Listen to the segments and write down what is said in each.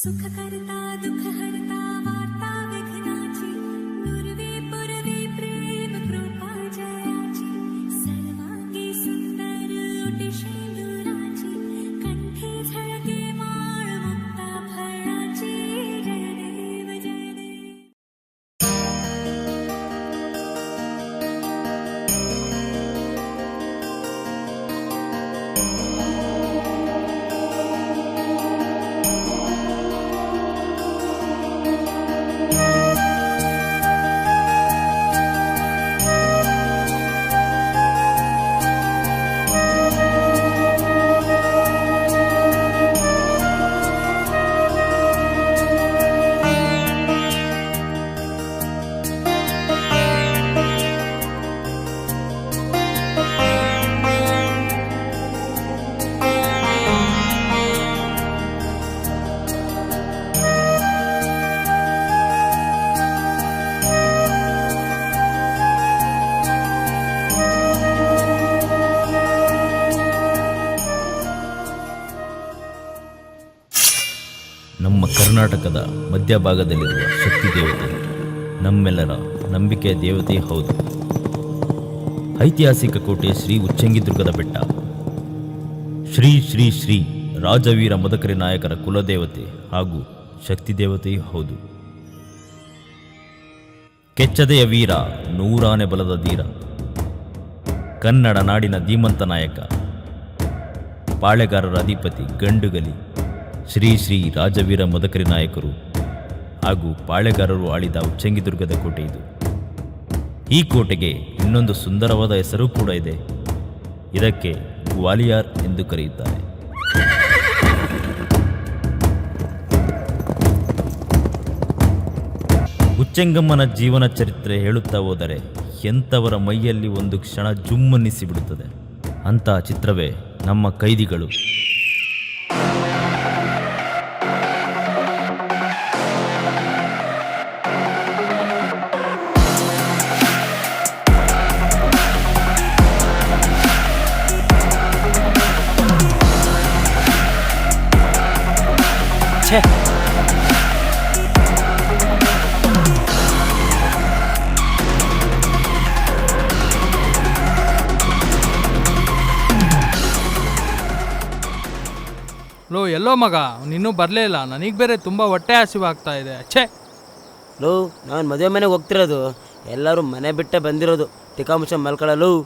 सुख करता दुख हरता ನಮ್ಮ ಕರ್ನಾಟಕದ ಮಧ್ಯಭಾಗದಲ್ಲಿರುವ ಶಕ್ತಿ ದೇವತೆ ನಮ್ಮೆಲ್ಲರ ನಂಬಿಕೆಯ ದೇವತೆ ಹೌದು. ಐತಿಹಾಸಿಕ ಕೋಟೆ ಶ್ರೀ ಉಚ್ಚಂಗಿದುರ್ಗದ ಬೆಟ್ಟ. ಶ್ರೀ ಶ್ರೀ ಶ್ರೀ ರಾಜವೀರ ಮದಕರಿ ನಾಯಕರ ಕುಲದೇವತೆ ಹಾಗೂ ಶಕ್ತಿ ದೇವತೆ ಹೌದು. ಕೆಚ್ಚದೆಯ ವೀರ ನೂರಾನೆ ಬಲದ ಧೀರ. ಕನ್ನಡ ನಾಡಿನ ಧೀಮಂತ ನಾಯಕ. ಪಾಳೆಗಾರರ ಅಧಿಪತಿ ಗಂಡುಗಲಿ. ಶ್ರೀ ಶ್ರೀ ರಾಜವೀರ ಮದಕರಿ ನಾಯಕರು ಹಾಗೂ ಪಾಳೆಗಾರರು ಆಳಿದ ಉಚ್ಚಂಗಿದುರ್ಗದ ಕೋಟೆ ಇದು. ಈ ಕೋಟೆಗೆ ಇನ್ನೊಂದು ಸುಂದರವಾದ ಹೆಸರು ಕೂಡ ಇದೆ. ಇದಕ್ಕೆ ಗ್ವಾಲಿಯಾರ್ ಎಂದು ಕರೆಯುತ್ತಾರೆ. ಉಚ್ಚಂಗಮ್ಮನ ಜೀವನ ಚರಿತ್ರೆ ಹೇಳುತ್ತಾ ಹೋದರೆ ಎಂಥವರ ಮೈಯಲ್ಲಿ ಒಂದು ಕ್ಷಣ ಜುಮ್ಮನ್ನಿಸಿ ಬಿಡುತ್ತದೆ ಅಂತಹ ಚಿತ್ರವೇ ನಮ್ಮ ಕೈದಿಗಳು. ಛೇ ಲೋ, ಎಲ್ಲೋ ಮಗ, ನೀನು ಬರಲೇ ಇಲ್ಲ. ನನಗೆ ಬೇರೆ ತುಂಬ ಹೊಟ್ಟೆ ಹಸಿವಾಗ್ತಾ ಇದೆ. ಛೇ. ಲೋ, ನಾನು ಮದುವೆ ಮನೆಗೆ ಹೋಗ್ತಿರೋದು. ಎಲ್ಲರೂ ಮನೆ ಬಿಟ್ಟೆ ಬಂದಿರೋದು. ತಿಕಾಮುಷ ಮಲ್ಕೊಳ್ಳಲು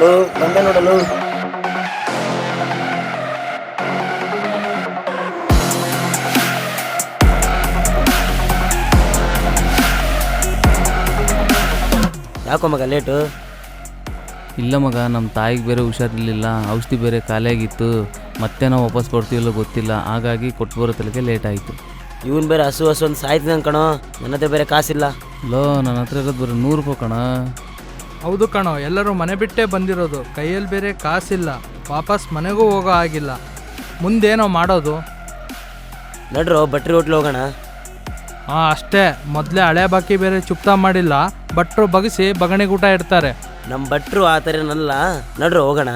ಲೋ, ಬಂದೆ ನೋಡಲು ಯಾಕೋ ಮಗ ಲೇಟು ಇಲ್ಲ ಮಗ ನಮ್ಮ ತಾಯಿಗೆ ಬೇರೆ ಹುಷಾರಿರಲಿಲ್ಲ ಔಷಧಿ ಬೇರೆ ಖಾಲಿಯಾಗಿತ್ತು ಮತ್ತೆ ನಾವು ವಾಪಸ್ ಕೊಡ್ತೀವಿಲ್ಲೋ ಗೊತ್ತಿಲ್ಲ ಹಾಗಾಗಿ ಕೊಟ್ಟು ಬರೋ ತಲೆಗೆ ಲೇಟ್ ಆಯಿತು. ಇವನು ಬೇರೆ ಹಸು ಹಸು ಒಂದು ಸಾಯ್ತಿದ್ದಂಗೆ ಕಣೋ ನನ್ನ ಹತ್ರ ಬೇರೆ ಕಾಸಿಲ್ಲ. ಲೋ ನನ್ನ ಹತ್ರ ಇರೋದು ಬರೀ ನೂರು ರೂಪಾಯಿ ಕಣ. ಹೌದು ಕಣೋ ಎಲ್ಲರೂ ಮನೆ ಬಿಟ್ಟೇ ಬಂದಿರೋದು ಕೈಯಲ್ಲಿ ಬೇರೆ ಕಾಸಿಲ್ಲ ವಾಪಸ್ ಮನೆಗೂ ಹೋಗೋ ಆಗಿಲ್ಲ. ಮುಂದೇನೋ ಮಾಡೋದು. ನಡ್ರೋ ಬಟ್ರಿ ಹೋಟ್ಲು ಹೋಗೋಣ. ಹಾಂ ಅಷ್ಟೇ. ಮೊದಲೇ ಹಳೆ ಬಾಕಿ ಬೇರೆ ಚುಪ್ತಾ ಮಾಡಿಲ್ಲ. ಭಟ್ರು ಬಗಿಸಿ ಊಟ ಇಡ್ತಾರೆ. ನಮ್ಮ ಭಟ್ರು ಆ ಥರನಲ್ಲ ನಡ್ರು ಹೋಗೋಣ.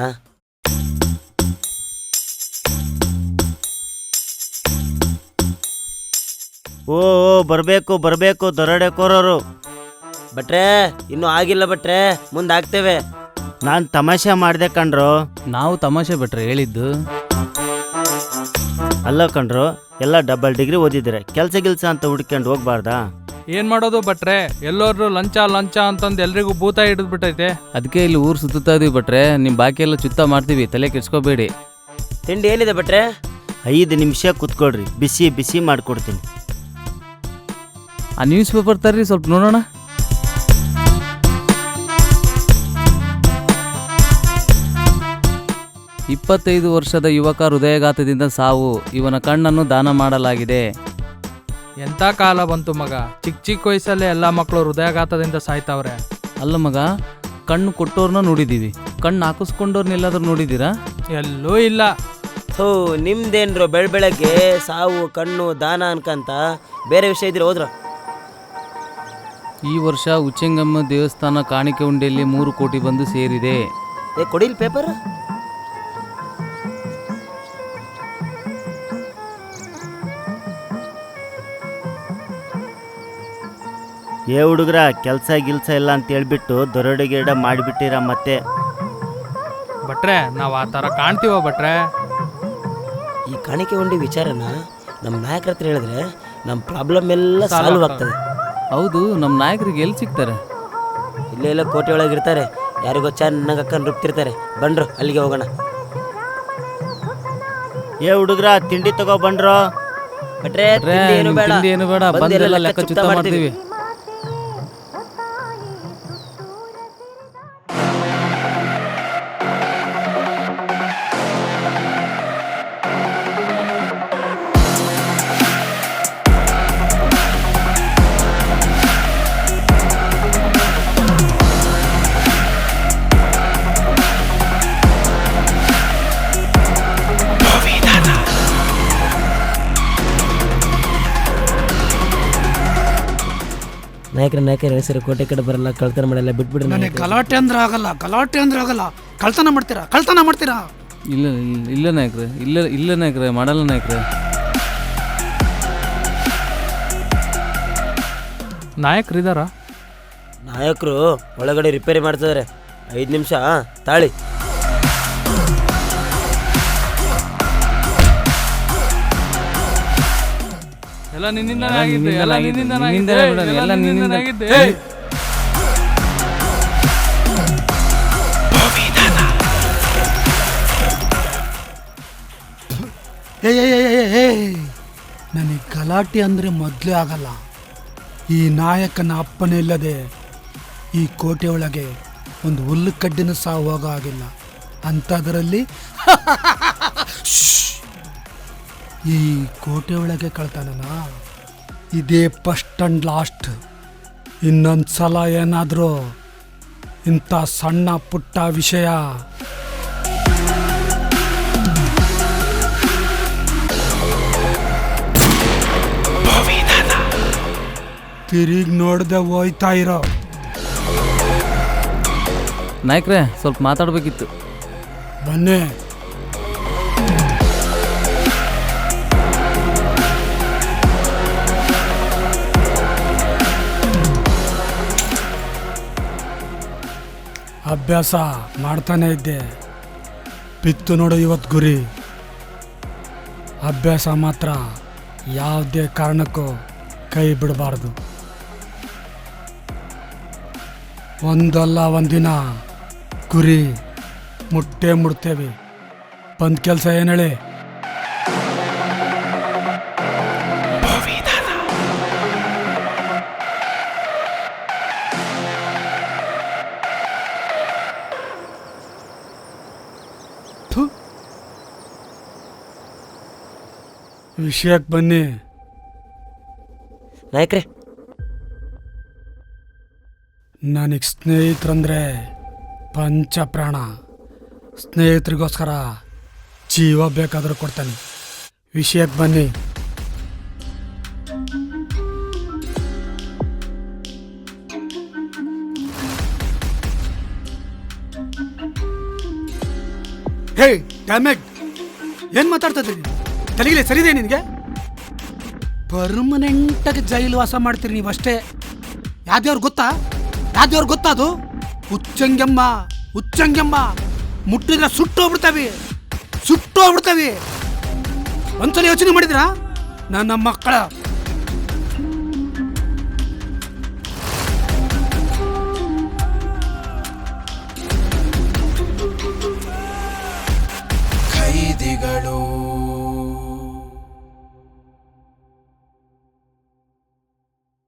ಓ ಓ ಬರಬೇಕು ಬರಬೇಕು ದೊರಡೆಕೋರರು ಭಟ್ರೆ ಇನ್ನೂ ಆಗಿಲ್ಲ ಭಟ್ರೆ. ಮುಂದೆ ಆಗ್ತೇವೆ. ನಾನು ತಮಾಷೆ ಮಾಡಿದೆ ಕಣ್ರು. ನಾವು ತಮಾಷೆ ಬಿಟ್ರೆ ಹೇಳಿದ್ದು. ಅಲ್ಲ ಕಣ್ರು ಎಲ್ಲ ಡಬಲ್ ಡಿಗ್ರಿ ಓದಿದ್ರೆ ಕೆಲಸ ಗಿಲ್ಸ ಅಂತ ಹುಡ್ಕೊಂಡು ಹೋಗ್ಬಾರ್ದಾ? ಏನು ಮಾಡೋದು ಬಟ್ರೆ ಎಲ್ಲರೂ ಲಂಚ ಲಂಚ ಅಂತಂದು ಎಲ್ರಿಗೂ ಭೂತ ಹಿಡಿದ್ಬಿಟ್ಟೈತೆ. ಅದಕ್ಕೆ ಇಲ್ಲಿ ಊರು ಸುತ್ತಾ ಇದೀವಿ ಬಟ್ರೆ ನಿಮ್ಮ ಬಾಕಿ ಎಲ್ಲ ಚುತ್ತ ಮಾಡ್ತೀವಿ. ತಲೆ ಕೆಡ್ಸ್ಕೋಬೇಡಿ. ತಿಂಡಿ ಏನಿದೆ ಬಟ್ರೆ ಐದು ನಿಮಿಷ ಕುತ್ಕೊಳ್ರಿ. ಬಿಸಿ ಬಿಸಿ ಮಾಡಿಕೊಡ್ತೀನಿ. ಆ ನ್ಯೂಸ್ ಪೇಪರ್ ತರ್ರಿ ಸ್ವಲ್ಪ ನೋಡೋಣ. ಇಪ್ಪತ್ತೈದು ವರ್ಷದ ಯುವಕ ಹೃದಯಘಾತದಿಂದ ಸಾವು. ಇವನ ಕಣ್ಣನ್ನು ದಾನ ಮಾಡಲಾಗಿದೆ. ಎಂಥ ಕಾಲ ಬಂತು ಮಗ? ಚಿಕ್ಕ ಚಿಕ್ಕ ವಯಸ್ಸಲ್ಲೇ ಎಲ್ಲ ಮಕ್ಕಳು ಹೃದಯಾಘಾತದಿಂದ ಸಾಯ್ತಾವ್ರೆ. ಅಲ್ಲ ಮಗ ಕಣ್ಣು ಕೊಟ್ಟೋರ್ನ ನೋಡಿದ್ದೀವಿ ಕಣ್ಣು ಹಾಕಿಸ್ಕೊಂಡೋರ್ನೆಲ್ಲಾದ್ರೂ ನೋಡಿದ್ದೀರಾ ಎಲ್ಲೂ ಇಲ್ಲ. ಹೋ ನಿಮ್ದೇನ್ರು ಬೆಳ್ ಬೆಳಗ್ಗೆ ಸಾವು ಕಣ್ಣು ದಾನ ಅನ್ಕಂತ ಬೇರೆ ವಿಷಯ ಇದ್ರೆ ಹೋದ್ರ? ಈ ವರ್ಷ ಉಚ್ಚಂಗಮ್ಮ ದೇವಸ್ಥಾನ ಕಾಣಿಕೆ ಉಂಡೆಯಲ್ಲಿ ಮೂರು ಕೋಟಿ ಬಂದು ಸೇರಿದೆ. ಏ ಕೊಡಿಲ್ ಪೇಪರ್. ಏ ಹುಡುಗ್ರ ಕೆಲಸ ಗಿಲ್ಸ ಇಲ್ಲ ಅಂತ ಹೇಳ್ಬಿಟ್ಟು ದೊರಡೆ ಗಿಡ ಮಾಡಿಬಿಟ್ಟಿರ ಮತ್ತೆ. ಭಟ್ರೆ ನಾವು ಆ ಥರ ಕಾಣ್ತೀವ ಭಟ್ರೆ? ಈ ಕಾಣಿಕೆ ಉಂಡಿ ವಿಚಾರನ ನಮ್ಮ ನಾಯಕರ ಹತ್ರ ಹೇಳಿದ್ರೆ ನಮ್ಮ ಪ್ರಾಬ್ಲಮ್ ಎಲ್ಲ ಸಾಲ್ವ್ ಆಗ್ತದೆ. ಹೌದು ನಮ್ಮ ನಾಯಕರಿಗೆ ಎಲ್ಲಿ ಸಿಗ್ತಾರೆ? ಇಲ್ಲೇ ಇಲ್ಲ ಕೋಟೆ ಒಳಗೆ ಇರ್ತಾರೆ. ಯಾರಿಗೋ ಚೆನ್ನಾಗಿ ಅಕ್ಕನ್ ರುಬ್ತಿರ್ತಾರೆ. ಬಂದ್ರು ಅಲ್ಲಿಗೆ ಹೋಗೋಣ. ಏ ಹುಡುಗ್ರ ತಿಂಡಿ ತಗೋ ಬಂದ್ರು ಭಟ್ರೆ ತಿಂಡಿ ಏನು ಬೇಡ. ತಿಂಡಿ ಏನು ಬೇಡ. ಬಂದು ಬಂದೆಲ್ಲ ಲೆಕ್ಕ ಚುತ್ತ ಮಾಡ್ತೀವಿ. ನಾಯಕರ ನಾಯಕರ ಹೆಸರು ಕೋಟೆ ಕಡೆ ಬರಲ್ಲ ಕಳ್ತನ ಮಾಡಲ್ಲ ಬಿಟ್ಬಿಡ್ರಿ ನನಗೆ ನಾಯಕರೇ. ಗಲಾಟೆ ಅಂದ್ರೆ ಆಗಲ್ಲ ಗಲಾಟೆ ಅಂದ್ರೆ ಆಗಲ್ಲ. ಕಳ್ತನ ಮಾಡ್ತೀರಾ? ಕಳ್ತನ ಮಾಡ್ತೀರಾ? ಇಲ್ಲ ಇಲ್ಲ- ಇಲ್ಲ ನಾಯಕ್ರೆ ಇಲ್ಲ ಇಲ್ಲ ನಾಯಕ್ರೆ ಮಾಡಲ್ಲ ನಾಯಕ್ರೆ. ನಾಯಕರಿದಾರ? ನಾಯಕರು ಒಳಗಡೆ ರಿಪೇರಿ ಮಾಡ್ತಿದ್ದಾರೆ ಐದು ನಿಮಿಷ ತಾಳಿ. ಎಲ್ಲ ನಿನ್ನಿಂದ ಎಲ್ಲ ಎಲ್ಲ ನಿನ್ನಿಂದನೇ ನಿನ್ನಿಂದ ನಿನ್ನಿಂದನೇ ಬಿಡು, ಎಲ್ಲ ನಿನ್ನಿಂದನೇ. ಆಗಿದ್ದೆ. ಏ ಏ, ಏ, ಏ, ಏ, ನನಗೆ ಗಲಾಟೆ ಅಂದರೆ ಮೊದಲೇ ಆಗಲ್ಲ. ಈ ನಾಯಕನ ಅಪ್ಪನೇ ಇಲ್ಲದೆ ಈ ಕೋಟೆ ಒಳಗೆ ಒಂದು ಹುಲ್ಲು ಕಡ್ಡಿನ ಸಹ ಹೋಗೋ ಆಗಿಲ್ಲ ಅಂಥದ್ರಲ್ಲಿ ಶ್ಶ್. ಈ ಕೋಟೆ ಒಳಗೆ ಕಳ್ತಾನಲ್ಲ? ಇದೇ ಫಸ್ಟ್ ಆ್ಯಂಡ್ ಲಾಸ್ಟ್ ಇನ್ನೊಂದು ಸಲ ಏನಾದರೂ ಇಂಥ ಸಣ್ಣ ಪುಟ್ಟ ವಿಷಯ. ತಿರುಗಿ ನೋಡ್ದೆ ಹೋಯ್ತಾ ಇರೋ. ನಾಯಕ್ರೆ ಸ್ವಲ್ಪ ಮಾತಾಡ್ಬೇಕಿತ್ತು. ಬನ್ನಿ ಅಭ್ಯಾಸ ಮಾಡ್ತಾನೆ ಇದ್ದೆ. ಬಿತ್ತು ನೋಡು ಇವತ್ತು ಗುರಿ. ಅಭ್ಯಾಸ ಮಾತ್ರ ಯಾವುದೇ ಕಾರಣಕ್ಕೂ ಕೈ ಬಿಡಬಾರ್ದು. ಒಂದಲ್ಲ ಒಂದಿನ ಗುರಿ ಮುಟ್ಟೆ ಮುಡ್ತೇವೆ ಬಂದ್ ಕೆಲಸ ಏನು ಹೇಳಿ? ವಿಷಯಕ್ಕೆ ಬನ್ನಿ. ನಾಯಕ್ರೆ. ನನಗೆ ಸ್ನೇಹಿತರಂದ್ರೆ ಪಂಚಪ್ರಾಣ. ಸ್ನೇಹಿತರಿಗೋಸ್ಕರ ಜೀವ ಬೇಕಾದರೂ ಕೊಡ್ತಾನೆ. ವಿಷಯಕ್ಕೆ ಬನ್ನಿ. ಹೇ ಡ್ಯಾಮೇಜ್ ಏನು ಮಾತಾಡ್ತಾ ಇದ್ದೀರಿ? ತಲೆಗಿಲೆ ಸರಿದೆ ನಿನಗೆ? ಪರ್ಮನೆಂಟಾಗಿ ಜೈಲು ವಾಸ ಮಾಡ್ತೀರಿ ನೀವು ಅಷ್ಟೇ ಯಾವ್ದೇವ್ರು ಗೊತ್ತಾ? ಯಾವ್ದೇವ್ರು ಗೊತ್ತಾ ಅದು? ಹುಚ್ಚಂಗೆಮ್ಮ ಹುಚ್ಚಂಗೆಮ್ಮ, ಮುಟ್ಟಿದ್ರೆ ಸುಟ್ಟೋಗ್ಬಿಡ್ತಾವೆ ಸುಟ್ಟೋಗ್ಬಿಡ್ತಾವೆ ಒಂದ್ಸಲ ಯೋಚನೆ ಮಾಡಿದ್ರಾ? ನನ್ನ ಮಕ್ಕಳ